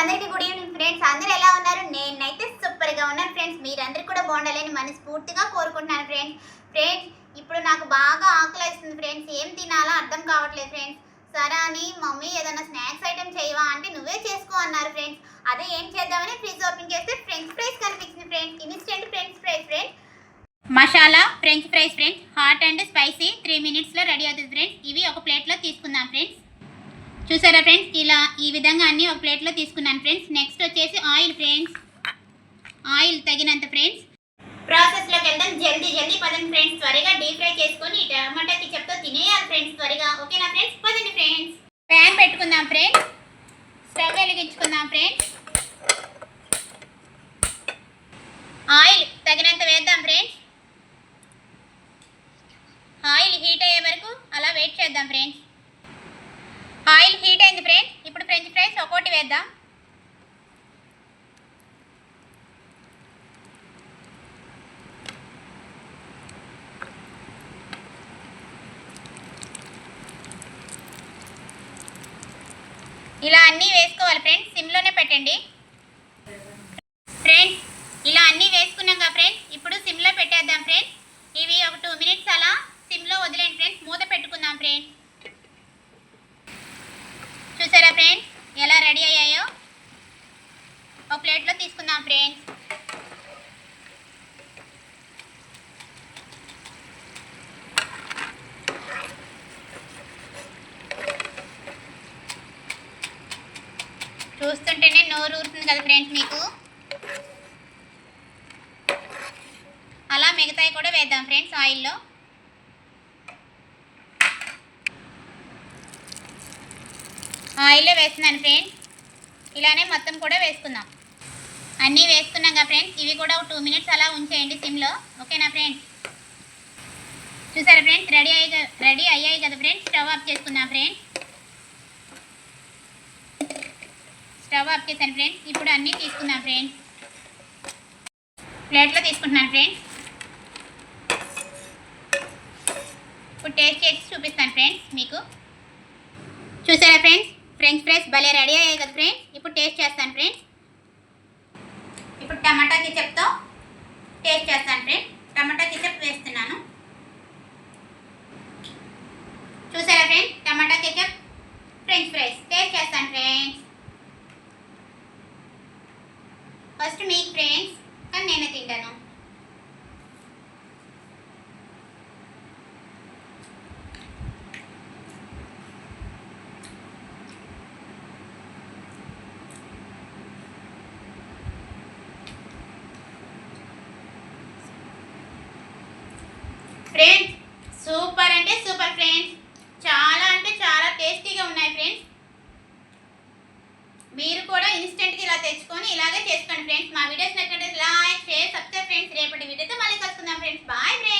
అందరికీ good evening friends అందరూ ఎలా ఉన్నారు? నేనైతే సూపర్గా ఉన్నాను ఫ్రెండ్స్ మీరందరూ కూడా బాగుండాలని మనస్ఫూర్తిగా కోరుకుంటున్నాను ఫ్రెండ్స్ ఫ్రెండ్స్ ఇప్పుడు నాకు బాగా ఆకలి వేస్తుంది ఫ్రెండ్స్ ఏం తినాలో అర్థం కావట్లేదు ఫ్రెండ్స్ సరే అని మమ్మీ ఏదైనా స్నాక్స్ ఐటమ్ చేయవా అంటే నువ్వే చేసుకో అన్నారు ఫ్రెండ్స్ అదే ఏం చేద్దామని ఫ్రిడ్జ్ ఓపెన్ చేస్తే ఫ్రెంచ్ ఫ్రైస్ కనిపించింది friends instant french fries friends masala french fries friends hot and spicy three మినిట్స్లో రెడీ అవుతుంది ఫ్రెండ్స్ ఇవి ఒక ప్లేట్లో తీసుకుందాం ఫ్రెండ్స్ చూసారా ఫ్రెండ్స్ ఇలా ఈ విధంగా అన్ని ఒక ప్లేట్లో తీసుకున్నాను ఫ్రెండ్స్ నెక్స్ట్ వచ్చేసి ఆయిల్ ఫ్రెండ్స్ ఆయిల్ తగినంత ఫ్రెండ్స్ ప్రాసెస్లోకి వెళ్దాం. జల్దీ జల్దీ పదండి ఫ్రెండ్స్ త్వరగా డీప్ ఫ్రై చేసుకొని టమాటా కిచప్తో తినేయాలి ఫ్రెండ్స్ త్వరగా. ఓకేనా ఫ్రెండ్స్ పదండి ఫ్రెండ్స్ ప్యాన్ పెట్టుకుందాం ఫ్రెండ్స్ స్టవ్ వెలిగించుకుందాం ఫ్రెండ్స్ ఆయిల్ తగినంత వేద్దాం ఫ్రెండ్స్ ఆయిల్ హీట్ అయ్యే వరకు అలా వెయిట్ చేద్దాం ఫ్రెండ్స్ ఆయిల్ హీట్ అయింది ఫ్రెండ్స్ ఇప్పుడు ఫ్రెంచ్ ఫ్రైస్ ఇలా అన్నీ వేసుకోవాలి ఫ్రెండ్స్ సిమ్లోనే పెట్టండి. ఫ్రెండ్స్ ఇలా అన్నీ వేసుకున్నాం ఫ్రెండ్స్ ఇప్పుడు సిమ్లో పెట్టేద్దాం ఫ్రెండ్స్. ఇవి ఒక టూ మినిట్స్ అలా సిమ్లో వదిలేండి ఫ్రెండ్స్ మూత పెట్టుకుందాం ఫ్రెండ్స్. చూసారా ఫ్రెండ్స్ ఎలా రెడీ అయ్యాయో ఒక ప్లేట్లో తీసుకుందాం ఫ్రెండ్స్ చూస్తుంటేనే నోరు ఊరుతుంది కదా ఫ్రెండ్స్ మీకు? అలా మిగతాయి కూడా వేద్దాం ఫ్రెండ్స్ ఆయిల్లో ఆయిల్లో వేస్తున్నాను ఫ్రెండ్స్ ఇలానే మొత్తం కూడా వేసుకుందాం. అన్నీ వేసుకున్నాం కదా ఫ్రెండ్స్. ఇవి కూడా ఒక టూ మినిట్స్ అలా ఉంచేయండి సిమ్లో ఓకేనా ఫ్రెండ్స్ చూసారా ఫ్రెండ్స్? రెడీ అయ్యి రెడీ అయ్యాయి కదా ఫ్రెండ్స్? స్టవ్ ఆఫ్ చేసుకున్నాం ఫ్రెండ్స్. స్టవ్ ఆఫ్ చేశాను ఫ్రెండ్స్. ఇప్పుడు అన్నీ తీసుకున్నాం ఫ్రెండ్స్. ప్లేట్లో తీసుకుంటున్నాను ఫ్రెండ్స్. ఇప్పుడు టేస్ట్ చేసి చూపిస్తాను ఫ్రెండ్స్ మీకు. చూసారా ఫ్రెండ్స్? ఫ్రెంచ్ ఫ్రైస్ భలే రెడీ అయ్యాయి కదా ఫ్రెండ్స్. ఇప్పుడు టేస్ట్ చేస్తాను ఫ్రెండ్స్. టమాటా కిచప్తో టేస్ట్ చేస్తాను ఫ్రెండ్. టమాటా కిచప్ వేస్తున్నాను. చూసారా friends tomato ketchup french fries. Taste చేస్తాను ఫ్రెండ్స్. ఫస్ట్ మీకు ఫ్రెండ్స్ కానీ నేనే తింటాను. చేసుకొని ఇలాగే చేసుకోండి ఫ్రెండ్స్. మా వీడియోస్ నచ్చినట్లయితే లైక్ షేర్ సబ్స్క్రైబ్ ఫ్రెండ్స్. రేపటి వీడియోతో మళ్ళీ కలుసుకుందాం ఫ్రెండ్స్. Bye friends.